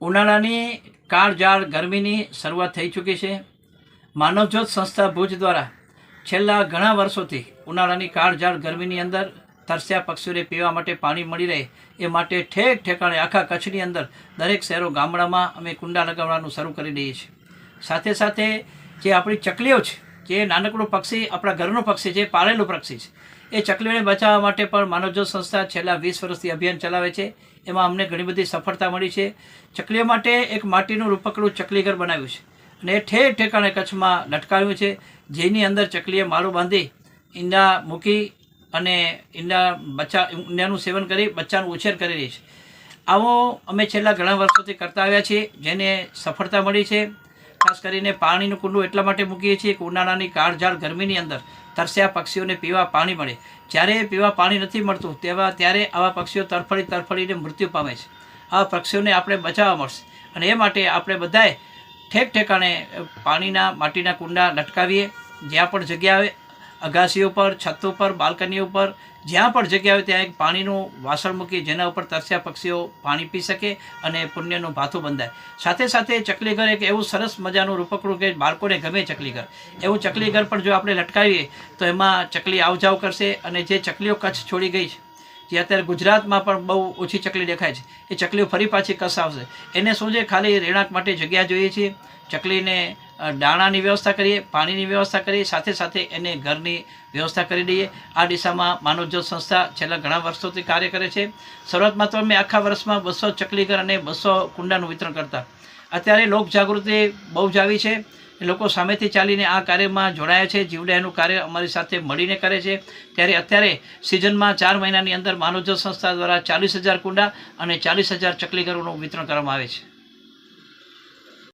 ઉનાળાની કાળજાળ ગરમીની શરૂઆત થઈ ચૂકી છે. માનવજ્યોત સંસ્થા ભુજ દ્વારા છેલ્લા ઘણા વર્ષોથી ઉનાળાની કાળજાળ ગરમીની અંદર તરસ્યા પક્ષીઓને પીવા માટે પાણી મળી રહે એ માટે ઠેક ઠેકાણે આખા કચ્છની અંદર દરેક શહેરો ગામડામાં અમે કુંડા લગાવવાનું શરૂ કરી દઈએ છીએ. સાથે સાથે જે આપણી ચકલીઓ છે જે નાનકડું પક્ષી આપણા ઘરનું પક્ષી છે, પાળેલું પક્ષી છે. એ ચકલીઓને બચાવવા માટે પણ માનવજ્યોત સંસ્થા છેલ્લા વીસ વર્ષથી અભિયાન ચલાવે છે. એમાં અમને ઘણી બધી સફળતા મળી છે. ચકલીઓ માટે એક માટીનું રૂપકડું ચકલીઘર બનાવ્યું છે અને એ ઠેર ઠેકાણે કચ્છમાં લટકાવ્યું છે. જેની અંદર ચકલીએ માળું બાંધી, ઈંડા મૂકી અને ઈંડા બચ્ચા ઈંડાનું સેવન કરી, બચ્ચાનું ઉછેર કરી રહી છે. આવો અમે છેલ્લા ઘણા વર્ષોથી કરતા આવ્યા છીએ, જેને સફળતા મળી છે. ખાસ કરીને પાણીનું કુંડું એટલા માટે મૂકીએ છીએ કે ઉનાળાની કાળઝાળ ગરમીની અંદર તરસ્યા પક્ષીઓને પીવા પાણી મળે. જ્યારે પીવા પાણી નથી મળતું, તેવા ત્યારે આવા પક્ષીઓ તરફડી તરફડીને મૃત્યુ પામે છે. આવા પક્ષીઓને આપણે બચાવવા મળશે અને એ માટે આપણે બધાએ ઠેક ઠેકાણે પાણીના, માટીના કુંડા લટકાવીએ. જ્યાં પણ જગ્યા આવે અગાસીઓ પર છત ઉપર, બાલ્કની ઉપર, જ્યાં પણ જગ્યા હોય ત્યાં એક પાણીનું વાસણ મૂકી જેના ઉપર તરસ્યા પક્ષીઓ પાણી પી શકે અને પુણ્યનું ભાથું બંધાય. સાથે સાથે ચકલીઘર એક એવું સરસ મજાનું રૂપકડું કે બાળકોને ગમે ચકલીઘર. એવું ચકલીઘર પણ જો આપણે લટકાવીએ, તો એમાં ચકલી આવજાવ કરશે અને જે ચકલીઓ કચ્છ છોડી ગઈ છે, જે અત્યારે ગુજરાતમાં પણ બહુ ઓછી ચકલી દેખાય છે, એ ચકલીઓ ફરી પાછી કસ આવશે. એને શું છે, ખાલી રહેણાંક માટે જગ્યા જોઈએ છીએ. ચકલીને દાણાની વ્યવસ્થા કરીએ, પાણીની વ્યવસ્થા કરીએ, સાથે સાથે એને ઘરની વ્યવસ્થા કરી દઈએ. આ દિશામાં માનવજ્યોત સંસ્થા છેલ્લા ઘણા વર્ષોથી કાર્ય કરે છે. શરૂઆતમાં તો અમે આખા વર્ષમાં બસો ચકલીઘર અને બસો કુંડાનું વિતરણ કરતા. અત્યારે લોક જાગૃતિ બહુ જ આવી છે. લોકો સામેથી ચાલીને આ કાર્યમાં જોડાયા છે. જીવડાનું કાર્ય અમારી સાથે મળીને કરે છે. ત્યારે અત્યારે સિઝનમાં ચાર મહિનાની અંદર માનવજ્યોત સંસ્થા દ્વારા ચાલીસ હજાર કુંડા અને ચાલીસ હજાર ચકલીઘરોનું વિતરણ કરવામાં આવે છે.